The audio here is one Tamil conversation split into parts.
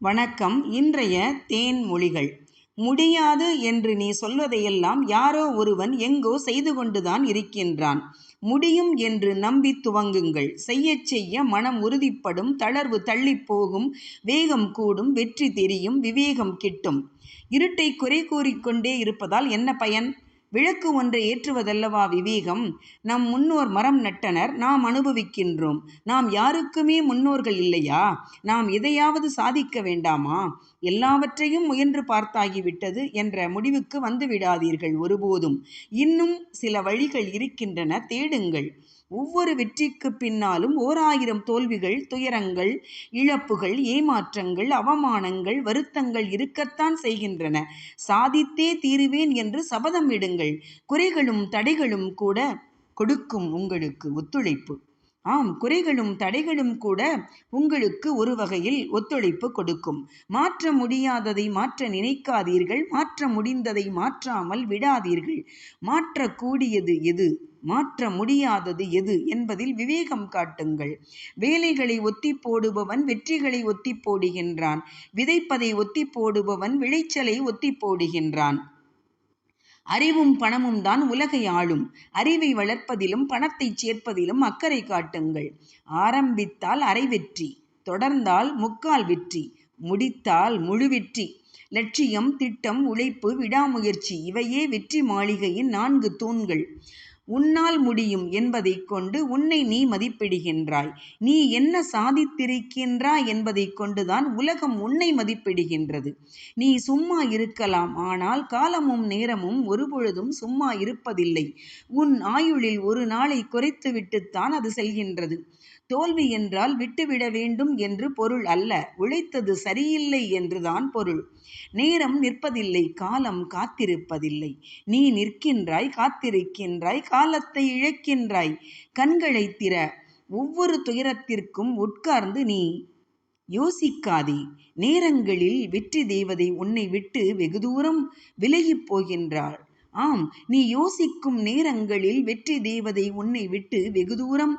வணக்கம். இன்றைய தேன்மொழிகள் முடியாது என்று நீ சொல்வதையெல்லாம் யாரோ ஒருவன் எங்கோ செய்து கொண்டுதான் இருக்கின்றான். முடியும் என்று நம்பி துவங்குங்கள். செய்யச் செய்ய மனம் உறுதிப்படும் தளர்வு தள்ளிப் போகும் வேகம் கூடும் வெற்றி தெரியும் விவேகம் கிட்டும். இருட்டை குறை கூறிக்கொண்டே இருப்பதால் என்ன பயன்? விளக்கு ஒன்றை ஏற்றுவதல்லவா விவேகம்? நம் முன்னோர் மரம் நட்டனர் நாம் அனுபவிக்கின்றோம். நாம் யாருக்குமே முன்னோர்கள் இல்லையா? நாம் எதையாவது சாதிக்க வேண்டாமா? எல்லாவற்றையும் முயன்று பார்த்தாகிவிட்டது என்ற முடிவுக்கு வந்து விடாதீர்கள் ஒருபோதும். இன்னும் சில வழிகள் இருக்கின்றன தேடுங்கள். ஒவ்வொரு வெற்றிக்கு பின்னாலும் ஓர் ஆயிரம் தோல்விகள் துயரங்கள் இழப்புகள் ஏமாற்றங்கள் அவமானங்கள் வருத்தங்கள் இருக்கத்தான் செய்கின்றன. சாதித்தே தீருவேன் என்று சபதம் இடுங்கள். குறைகளும் தடைகளும் கூட கொடுக்கும் உங்களுக்கு ஒத்துழைப்பு. ஆம் குறைகளும் தடைகளும் கூட உங்களுக்கு ஒரு வகையில் ஒத்துழைப்பு கொடுக்கும். மாற்ற முடியாததை மாற்ற நினைக்காதீர்கள் மாற்ற முடிந்ததை மாற்றாமல் விடாதீர்கள். மாற்றக்கூடியது எது? மாற்ற முடியாதது எது என்பதில் விவேகம் காட்டுங்கள். வேலைகளை ஒத்தி போடுபவன் வெற்றிகளை ஒத்தி போடுகின்றான். விதைப்பதை ஒத்தி போடுபவன் விளைச்சலை ஒத்தி போடுகின்றான். அறிவும் பணமும் தான் உலகை ஆளும். அறிவை வளர்ப்பதிலும் பணத்தை சேர்ப்பதிலும் அக்கறை காட்டுங்கள். ஆரம்பித்தால் அரை வெற்றி தொடர்ந்தால் முக்கால் வெற்றி முடித்தால் முழு வெற்றி. லட்சியம் திட்டம் உழைப்பு விடாமுயற்சி இவையே வெற்றி மாளிகையின் நான்கு தூண்கள். உன்னால் முடியும் என்பதைக் கொண்டு உன்னை நீ மதிப்பிடுகின்றாய். நீ என்ன சாதித்திருக்கின்றாய் என்பதைக் கொண்டுதான் உலகம் உன்னை மதிப்பிடுகின்றது. நீ சும்மா இருக்கலாம் ஆனால் காலமும் நேரமும் ஒருபொழுதும் சும்மா இருப்பதில்லை. உன் ஆயுளில் ஒரு நாளை குறைத்துவிட்டுத்தான் அது செல்கின்றது. தோல்வி என்றால் விட்டுவிட வேண்டும் என்று பொருள் அல்ல உழைத்தது சரியில்லை என்றுதான் பொருள். நேரம் நிற்பதில்லை காலம் காத்திருப்பதில்லை. நீ நிற்கின்றாய் காத்திருக்கின்றாய் காலத்தை இழக்கின்றாய். கண்களை திற. ஒவ்வொரு துயரத்திற்கும் உட்கார்ந்து நீ யோசிக்காதே. நேரங்களில் வெற்றி தேவதை உன்னை விட்டு வெகு தூரம் விலகிப் போகின்றாள். ஆம் நீ யோசிக்கும் நேரங்களில் வெற்றி தேவதை உன்னை விட்டு வெகு தூரம்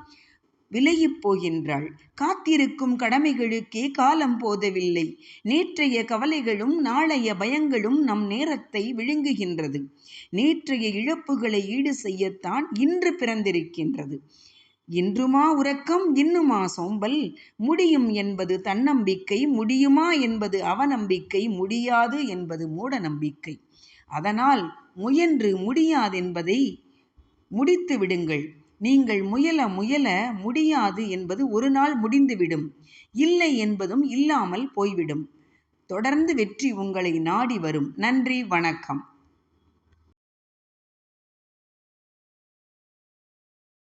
விலகிப் போகின்றாள். காத்திருக்கும் கடமைகளுக்கே காலம் போதவில்லை. நேற்றைய கவலைகளும் நாளைய பயங்களும் நம் நேரத்தை விழுங்குகின்றது. நேற்றைய இழப்புகளை ஈடு செய்யத்தான் இன்று பிறந்திருக்கின்றது. இன்றுமா உறக்கம் இன்னுமா சோம்பல்? முடியும் என்பது தன்னம்பிக்கை முடியுமா என்பது அவநம்பிக்கை முடியாது என்பது மூட நம்பிக்கை அதனால் முயன்று முடியாதென்பதை முடித்து விடுங்கள் நீங்கள் முயல முயல முடியாது என்பது ஒரு நாள் முடிந்துவிடும். இல்லை என்பதும் இல்லாமல் போய்விடும். தொடர்ந்து வெற்றி உங்களை நாடி வரும். நன்றி வணக்கம்.